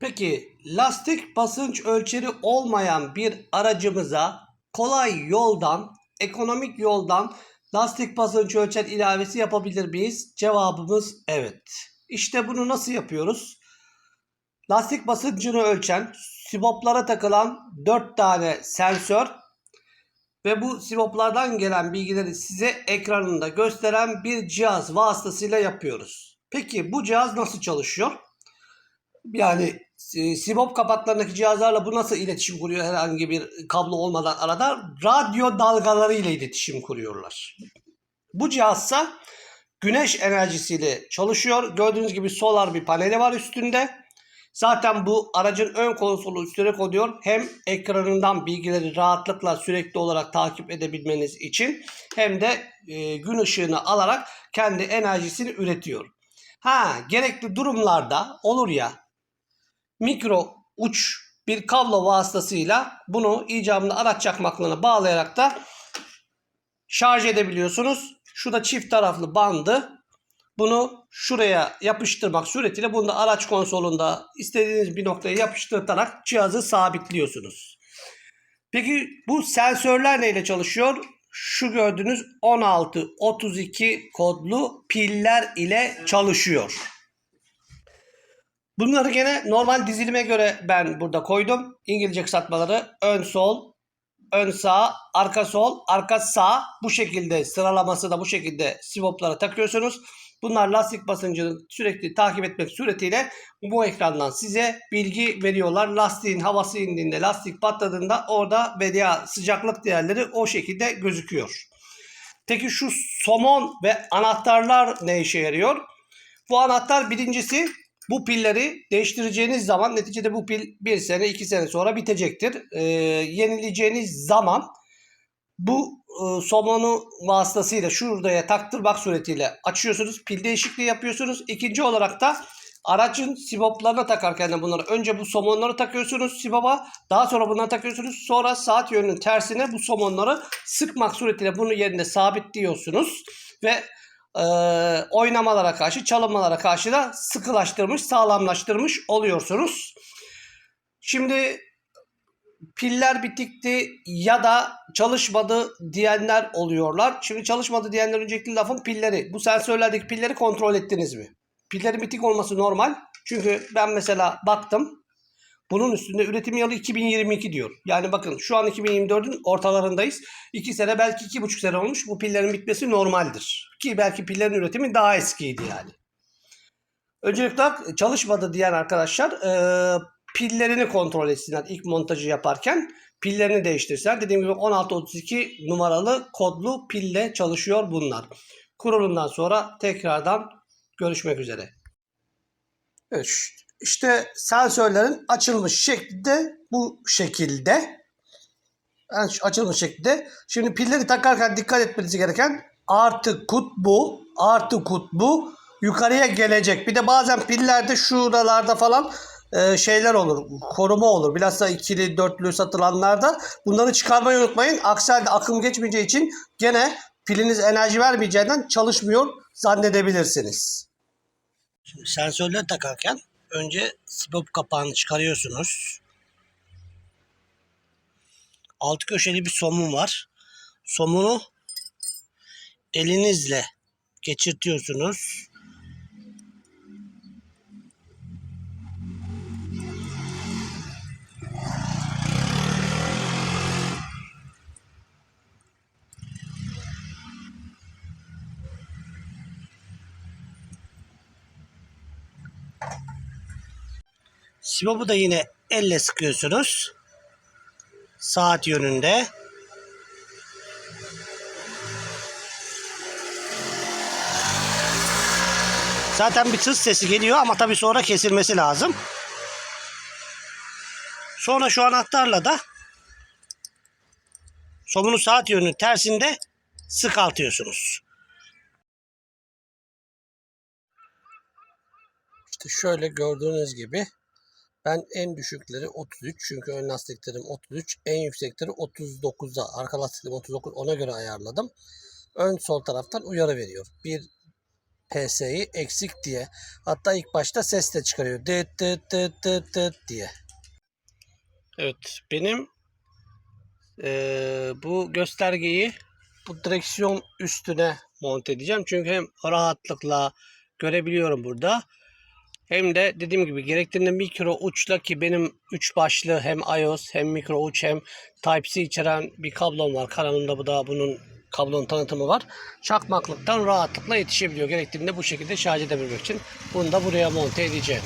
Peki lastik basınç ölçeri olmayan bir aracımıza kolay yoldan, ekonomik yoldan lastik basınç ölçer ilavesi yapabilir miyiz? Cevabımız evet. İşte bunu nasıl yapıyoruz? Lastik basıncını ölçen, siboplara takılan 4 tane sensör ve bu siboplardan gelen bilgileri size ekranında gösteren bir cihaz vasıtasıyla yapıyoruz. Peki bu cihaz nasıl çalışıyor? Yani sibop kapaklarındaki cihazlarla bu nasıl iletişim kuruyor herhangi bir kablo olmadan arada? Radyo dalgaları ile iletişim kuruyorlar. Bu cihazsa güneş enerjisiyle çalışıyor. Gördüğünüz gibi solar bir paneli var üstünde. Zaten bu aracın ön konsolu üstüne konuyor. Hem ekranından bilgileri rahatlıkla sürekli olarak takip edebilmeniz için hem de e, gün ışığını alarak kendi enerjisini üretiyor. Ha gerekli durumlarda olur ya mikro uç bir kablo vasıtasıyla bunu icabında araç çakmaklığına bağlayarak da şarj edebiliyorsunuz. Şurada çift taraflı bandı bunu şuraya yapıştırmak suretiyle bunu da araç konsolunda istediğiniz bir noktaya yapıştırtarak cihazı sabitliyorsunuz. Peki bu sensörler neyle çalışıyor? Şu gördüğünüz 1632 kodlu piller ile çalışıyor. Bunları gene normal dizilime göre ben burada koydum. İngilizce kısaltmaları ön sol, ön sağ, arka sol, arka sağ bu şekilde sıralaması da bu şekilde sivoplara takıyorsunuz. Bunlar lastik basıncını sürekli takip etmek suretiyle bu ekrandan size bilgi veriyorlar. Lastiğin havası indiğinde, lastik patladığında orada veya sıcaklık değerleri o şekilde gözüküyor. Peki şu somon ve anahtarlar ne işe yarıyor? Bu anahtar birincisi bu pilleri değiştireceğiniz zaman neticede bu pil bir sene iki sene sonra bitecektir. Ee, yenileyeceğiniz zaman bu e, somonu vasıtasıyla şuraya taktırmak suretiyle açıyorsunuz. Pil değişikliği yapıyorsunuz. İkinci olarak da aracın siboplarına takarken de bunları önce bu somonları takıyorsunuz siboba. Daha sonra bunları takıyorsunuz. Sonra saat yönünün tersine bu somonları sıkmak suretiyle bunu yerinde sabitliyorsunuz. Ve e, oynamalara karşı, çalınmalara karşı da sıkılaştırmış, sağlamlaştırmış oluyorsunuz. Şimdi piller bitikti ya da çalışmadı diyenler oluyorlar. Şimdi çalışmadı diyenler önceki lafın pilleri. Bu sensörlerdeki pilleri kontrol ettiniz mi? Pillerin bitik olması normal. Çünkü ben mesela baktım. Bunun üstünde üretim yılı 2022 diyor. Yani bakın şu an 2024'ün ortalarındayız. 2 sene belki 2,5 sene olmuş. Bu pillerin bitmesi normaldir. Ki belki pillerin üretimi daha eskiydi yani. Öncelikle çalışmadı diyen arkadaşlar e, pillerini kontrol etsinler ilk montajı yaparken. Pillerini değiştirsinler. Dediğim gibi 1632 numaralı kodlu pille çalışıyor bunlar. Kurulumdan sonra tekrardan görüşmek üzere. Evet, işte sensörlerin açılmış şekli bu şekilde. Açılmış şekilde. Şimdi pilleri takarken dikkat etmeniz gereken artı kutbu, artı kutbu yukarıya gelecek. Bir de bazen pillerde şuralarda falan e, şeyler olur. Koruma olur. Bilhassa ikili, dörtlü satılanlarda. Bunları çıkarmayı unutmayın. Aksi halde akım geçmeyeceği için gene piliniz enerji vermeyeceğinden çalışmıyor zannedebilirsiniz. Şimdi sensörleri takarken önce sibop kapağını çıkarıyorsunuz. Altı köşeli bir somun var. Somunu elinizle geçirtiyorsunuz. Sibobu da yine elle sıkıyorsunuz. Saat yönünde. Zaten bir tıs sesi geliyor ama tabii sonra kesilmesi lazım. Sonra şu anahtarla da somunu saat yönünün tersinde sıkaltıyorsunuz. İşte şöyle gördüğünüz gibi ben en düşükleri 33 çünkü ön lastiklerim 33. En yüksekleri 39'da. Arka lastiklerim 39 ona göre ayarladım. Ön sol taraftan uyarı veriyor. Bir PS'yi eksik diye. Hatta ilk başta ses de çıkarıyor. Dıt dıt dıt dıt dıt diye. Evet benim eee, bu göstergeyi bu direksiyon üstüne monte edeceğim. Çünkü hem rahatlıkla görebiliyorum burada. Hem de dediğim gibi gerektiğinde mikro uçla ki benim 3 başlı hem iOS hem mikro uç hem Type-C içeren bir kablom var. Kanalımda bu da bunun kablonun tanıtımı var. Çakmaklıktan rahatlıkla yetişebiliyor. Gerektiğinde bu şekilde şarj edebilmek için. Bunu da buraya monte edeceğim.